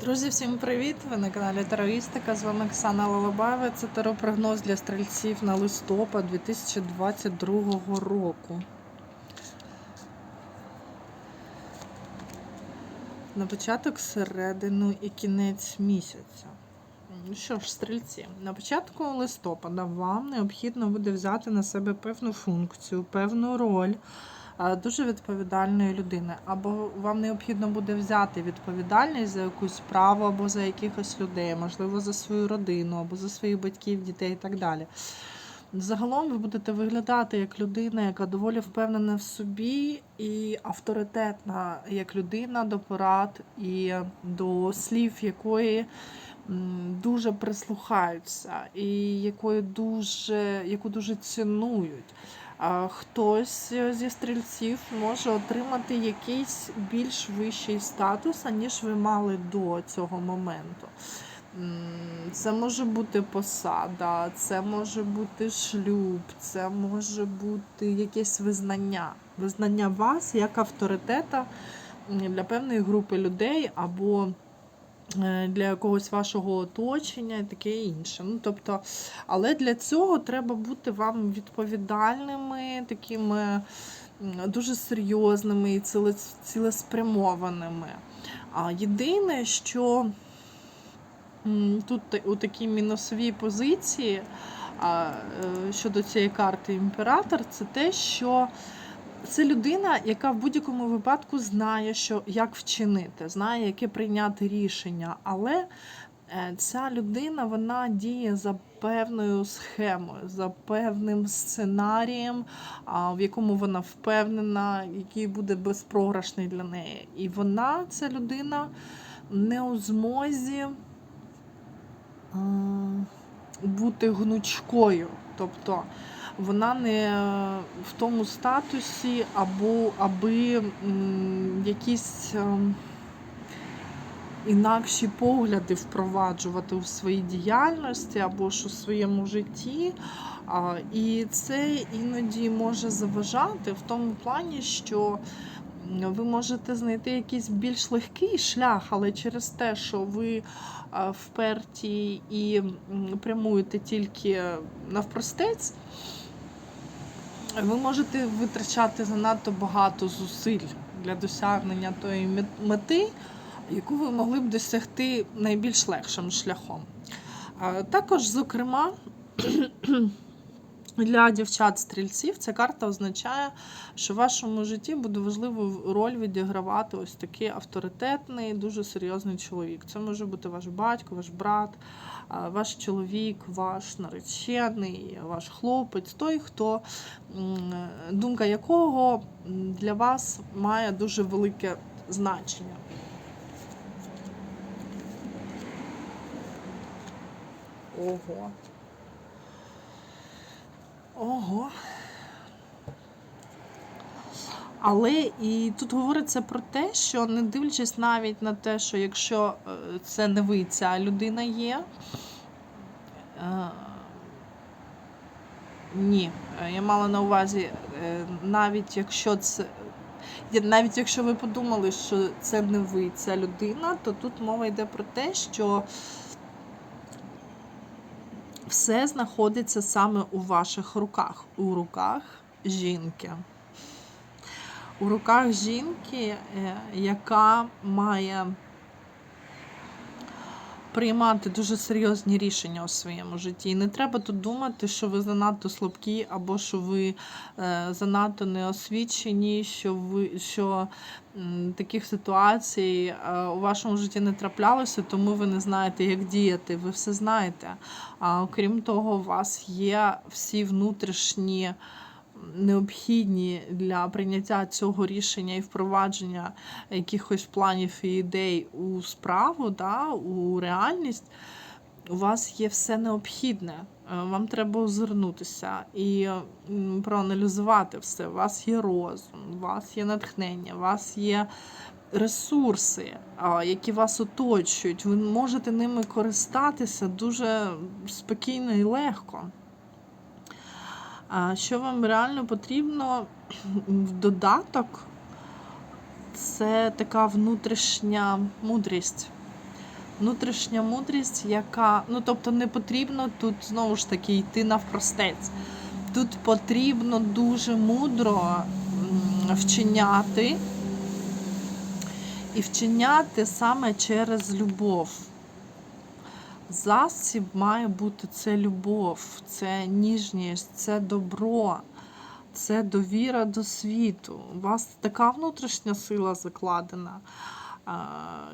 Друзі, всім привіт! Ви на каналі Тароїстика. З вами Оксана Лолобаєва. Це теропрогноз для стрільців на листопад 2022 року. На початок, середину і кінець місяця. Ну що ж, стрільці, на початку листопада вам необхідно буде взяти на себе певну функцію, певну роль дуже відповідальної людини. Або вам необхідно буде взяти відповідальність за якусь справу, або за якихось людей, можливо, за свою родину, або за своїх батьків, дітей і так далі. Загалом ви будете виглядати як людина, яка доволі впевнена в собі і авторитетна як людина до порад і до слів, якої дуже прислухаються, і якої дуже, яку дуже цінують. Хтось зі стрільців може отримати якийсь більш вищий статус, аніж ви мали до цього моменту. Це може бути посада, це може бути шлюб, це може бути якесь визнання. Визнання вас як авторитета для певної групи людей або е, для якогось вашого оточення і таке інше. Ну, тобто, але для цього треба бути вам відповідальними, такими дуже серйозними і цілеспрямованими. А єдине, що Тут у такій мінусовій позиції е, щодо цієї карти імператор, це те, що це людина, яка в будь-якому випадку знає, що як вчинити, знає, яке прийняти рішення. Але е, ця людина вона діє за певною схемою, за певним сценарієм, в якому вона впевнена, який буде безпрограшний для неї. І вона, ця людина, не у змозі бути гнучкою. Тобто вона не в тому статусі, або аби якісь ем, інакші погляди впроваджувати у своїй діяльності або ж у своєму житті. І це іноді може заважати в тому плані, що ви можете знайти якийсь більш легкий шлях, але через те, що ви вперті і прямуєте тільки навпростець, ви можете витрачати занадто багато зусиль для досягнення тої мети, яку ви могли б досягти найбільш легшим шляхом. Також, зокрема, для дівчат-стрільців ця карта означає, що в вашому житті буде важливу роль відігравати ось такий авторитетний, дуже серйозний чоловік. Це може бути ваш батько, ваш брат, ваш чоловік, ваш наречений, ваш хлопець, той, хто думка якого для вас має дуже велике значення. Ого. Ого. Але і тут говориться про те, що не дивлячись навіть на те, що якщо е, це не ви, ця людина є. е, Ні, е, я мала на увазі, навіть якщо це. Навіть якщо ви подумали, що це не ви, ця людина, то тут мова йде про те, що все знаходиться саме у ваших руках, у руках жінки. У руках жінки, е, яка має приймати дуже серйозні рішення у своєму житті. І не треба тут думати, що ви занадто слабкі, або що ви е, занадто неосвічені, що ви що таких ситуацій е, у вашому житті не траплялося, тому ви не знаєте, як діяти. Ви все знаєте. А окрім того, у вас є всі внутрішні необхідні для прийняття цього рішення і впровадження якихось планів і ідей у справу, да, у реальність. У вас є все необхідне. Е, Вам треба озирнутися і проаналізувати все. У вас є розум, у вас є натхнення, у вас є ресурси, які вас оточують. Ви можете ними користатися дуже спокійно і легко. А що вам реально потрібно в додаток? Це така внутрішня мудрість. внутрішня мудрість, яка, ну тобто не потрібно тут знову ж таки йти навпростець. Тут потрібно дуже мудро вчиняти і вчиняти саме через любов. Засіб має бути це любов, це ніжність, це добро, це довіра до світу. У вас така внутрішня сила закладена,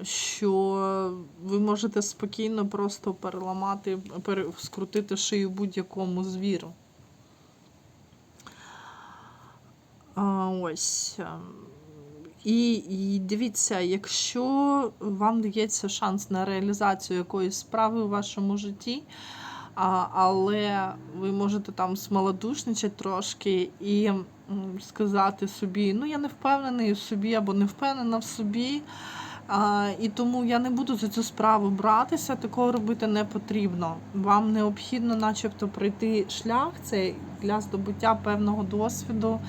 що ви можете спокійно просто переламати, пере- скрутити шию будь-якому звіру. Ось. І, і дивіться, якщо вам дається шанс на реалізацію якоїсь справи у вашому житті, а, але ви можете там смолодушничати трошки і сказати собі, ну я не впевнений в собі або не впевнена в собі. І тому я не буду за цю справу братися, такого робити не потрібно. Вам необхідно, начебто, пройти шлях цей для здобуття певного досвіду,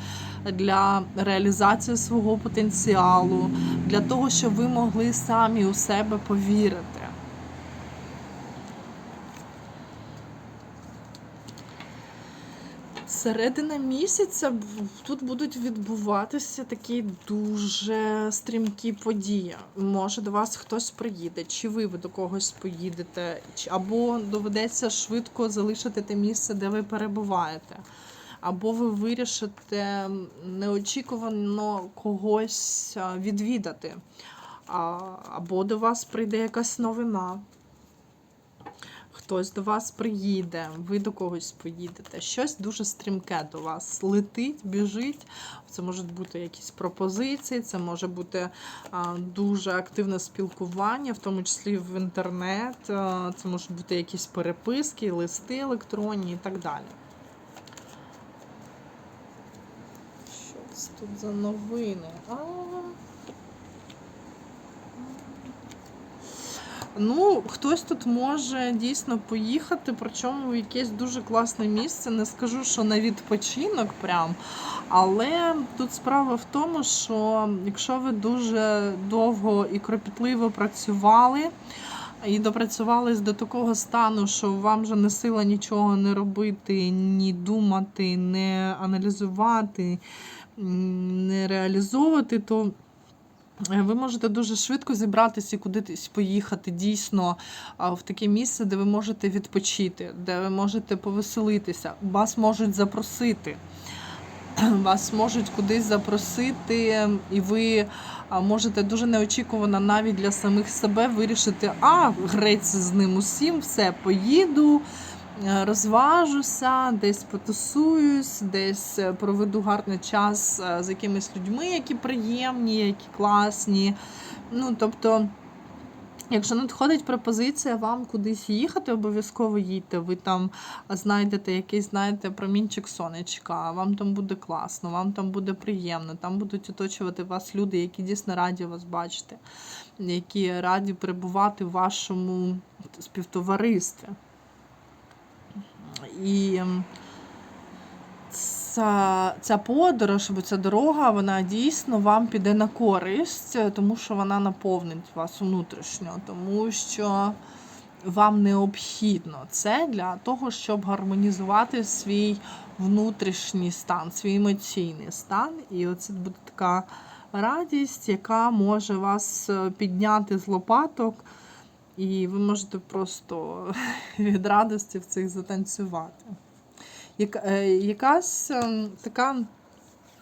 для реалізації свого потенціалу, для того, щоб ви могли самі у себе повірити. Середина місяця тут будуть відбуватися такі дуже стрімкі події. Може до вас хтось приїде, чи ви, до когось поїдете, або доведеться швидко залишити те місце, де ви перебуваєте, або ви вирішите неочікувано когось відвідати, або до вас прийде якась новина. Хтось до вас приїде, ви до когось поїдете. Щось дуже стрімке до вас летить, біжить. Це можуть бути якісь пропозиції, це може бути дуже активне спілкування, в тому числі в інтернет. Це можуть бути якісь переписки, листи електронні і так далі. Що це тут за новини? А, Ну, хтось тут може дійсно поїхати, причому в якесь дуже класне місце. Не скажу, що на відпочинок прям. Але тут справа в тому, що якщо ви дуже довго і кропітливо працювали, і допрацювались до такого стану, що вам вже не сила нічого не робити, ні думати, не аналізувати, не реалізовувати, то ви можете дуже швидко зібратися і кудись поїхати дійсно в таке місце, де ви можете відпочити, де ви можете повеселитися. Вас можуть запросити. Вас можуть кудись запросити, і ви можете дуже неочікувано навіть для самих себе вирішити, а грець з ним усім, все, поїду, е, розважуся, десь потусуюсь, десь е, проведу гарний час е, з якимись людьми, які приємні, які класні. Ну, тобто, якщо надходить пропозиція вам кудись їхати, обов'язково їдьте. Ви там знайдете якийсь, знаєте, промінчик сонечка, вам там буде класно, вам там буде приємно, там будуть оточувати вас люди, які дійсно раді вас бачити, які раді перебувати в вашому співтоваристві. І ця, ця подорож або ця дорога, вона дійсно вам піде на користь, тому що вона наповнить вас внутрішньо, тому що вам необхідно це для того, щоб гармонізувати свій внутрішній стан, свій емоційний стан. І оце буде така радість, яка може вас е, підняти з лопаток. І ви можете просто від радості в цих затанцювати. Е, якась ем, така,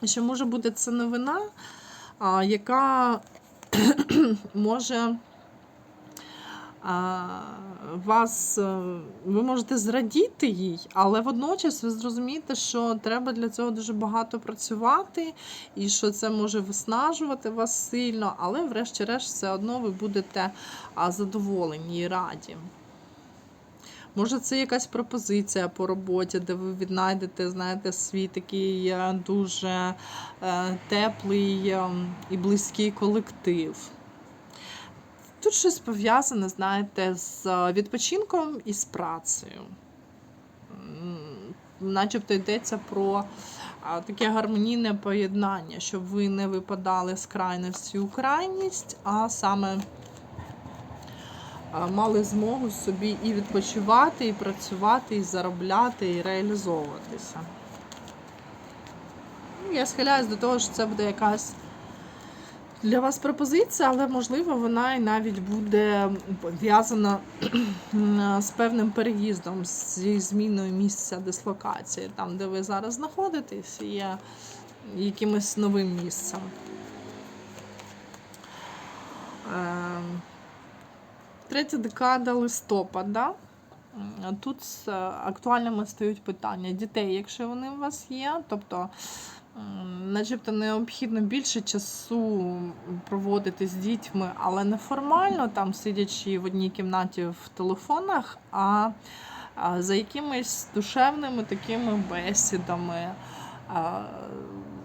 що може бути це новина, яка може вас, е, ви можете зрадіти їй, але водночас ви зрозумієте, що треба для цього дуже багато працювати, і що це може виснажувати вас сильно, але врешті-решт все одно ви будете задоволені і раді. Може, це якась пропозиція по роботі, де ви віднайдете, знаєте, свій такий дуже е, теплий е, і близький колектив. Тут щось пов'язане, знаєте, з відпочинком і з працею. Начебто йдеться про таке гармонійне поєднання, щоб ви не випадали з крайності у крайність, а саме мали змогу собі і відпочивати, і працювати, і заробляти, і реалізовуватися. Ну, Я схиляюсь до того, що це буде якась для вас пропозиція, але можливо вона і навіть буде пов'язана з певним переїздом, зі зміною місця дислокації, там, де ви зараз знаходитесь, є якимось новим місцем. Ем, Третя декада листопада. Тут е, актуальними стають питання дітей, якщо вони у вас є. Тобто, начебто необхідно більше часу проводити з дітьми, але не формально, там сидячи в одній кімнаті в телефонах, а за якимись душевними такими бесідами,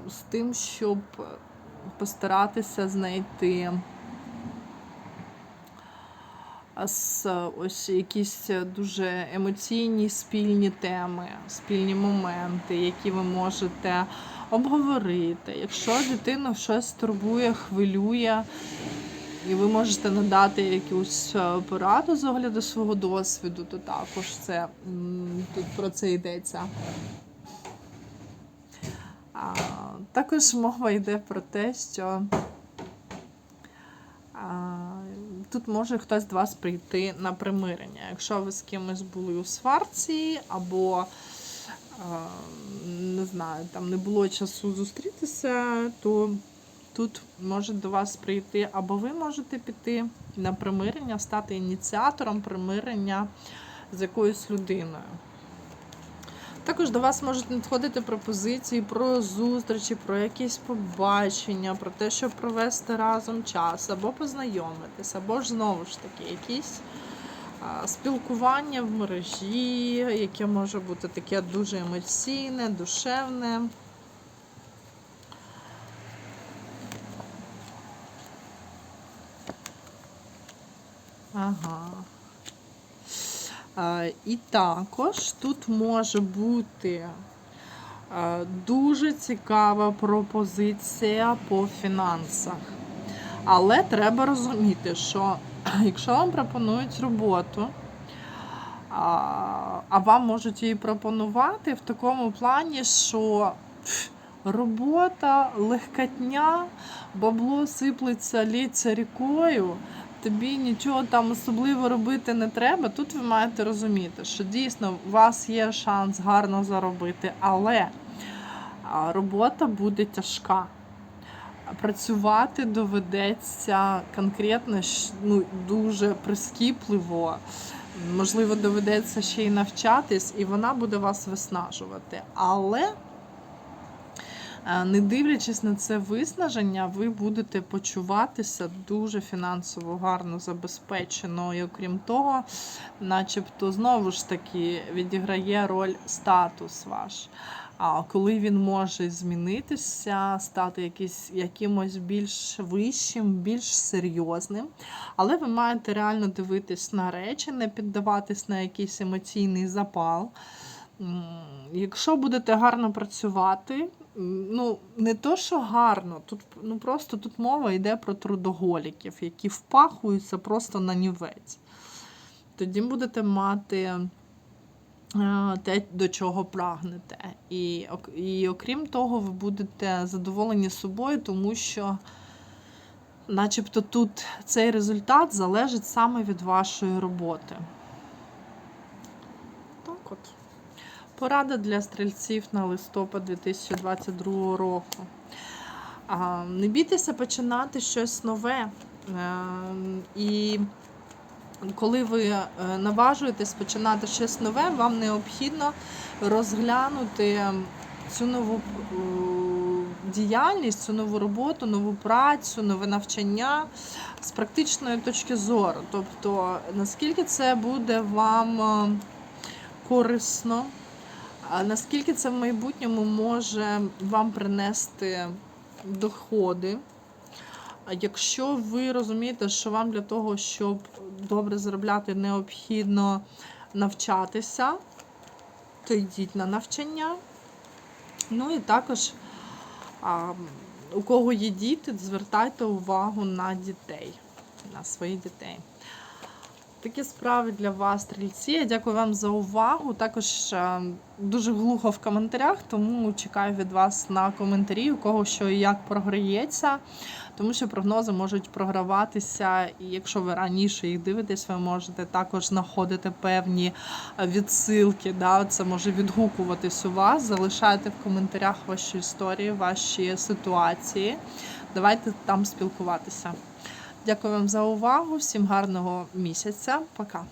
з тим, щоб постаратися знайти з ось якісь дуже емоційні спільні теми, спільні моменти, які ви можете обговорити. Якщо дитину щось турбує, хвилює, і ви можете надати якусь е, пораду з огляду свого досвіду, то також це тут про це йдеться. А, також мова йде про те, що а, тут може хтось з вас прийти на примирення. Якщо ви з кимось були у сварці, або а, не знаю, там не було часу зустрітися, то тут може до вас прийти, або ви можете піти на примирення, стати ініціатором примирення з якоюсь людиною. Також до вас можуть надходити пропозиції про зустрічі, про якісь побачення, про те, щоб провести разом час, або познайомитися, або ж знову ж таки якісь спілкування в мережі, яке може бути таке дуже емоційне, душевне. Ага. І також тут може бути дуже цікава пропозиція по фінансах. Але треба розуміти, що якщо вам пропонують роботу, а вам можуть її пропонувати в такому плані, що робота, легкотня, бабло сиплеться, лється рікою тобі нічого там особливо робити не треба. Тут ви маєте розуміти, що дійсно у вас є шанс гарно заробити, але робота буде тяжка. Працювати доведеться конкретно ну, дуже прискіпливо. Можливо, доведеться ще й навчатись, і вона буде вас виснажувати. Але Е, не дивлячись на це виснаження, ви будете почуватися дуже фінансово гарно забезпечено. І окрім того, начебто, знову ж таки відіграє роль статус ваш. А коли він може змінитися, стати якийсь, якимось більш вищим, більш серйозним. Але ви маєте реально дивитись на речі, не піддаватись на якийсь емоційний запал. Якщо будете гарно працювати, ну, не то, що гарно, тут ну, просто тут мова йде про трудоголіків, які впахуються просто на нівець. Тоді будете мати те, до чого прагнете. І, І окрім того, ви будете задоволені собою, тому що, начебто, тут цей результат залежить саме від вашої роботи. Так от. Порада для стрільців на листопад 2022 року. Не бійтеся починати щось нове. Е, і коли ви е, наважуєтесь починати щось нове, вам необхідно розглянути цю нову е, діяльність, цю нову роботу, нову працю, нове навчання з практичної точки зору. Тобто, наскільки це буде вам корисно. Наскільки це в майбутньому може вам принести доходи? А якщо ви розумієте, що вам для того, щоб добре заробляти, необхідно навчатися, то йдіть на навчання. Ну і також, а, у кого є діти, звертайте увагу на дітей, на своїх дітей. такі справи для вас, стрільці. Я дякую вам за увагу. Також дуже глухо в коментарях, тому чекаю від вас на коментарі, у кого що і як програється. Тому що прогнози можуть програватися, і якщо ви раніше їх дивитесь, ви можете також знаходити певні е, відсилки. Да? Це може відгукуватись у вас. Залишайте в коментарях ваші історії, ваші ситуації. Давайте там спілкуватися. Дякую вам за увагу. Всім гарного місяця. Пока.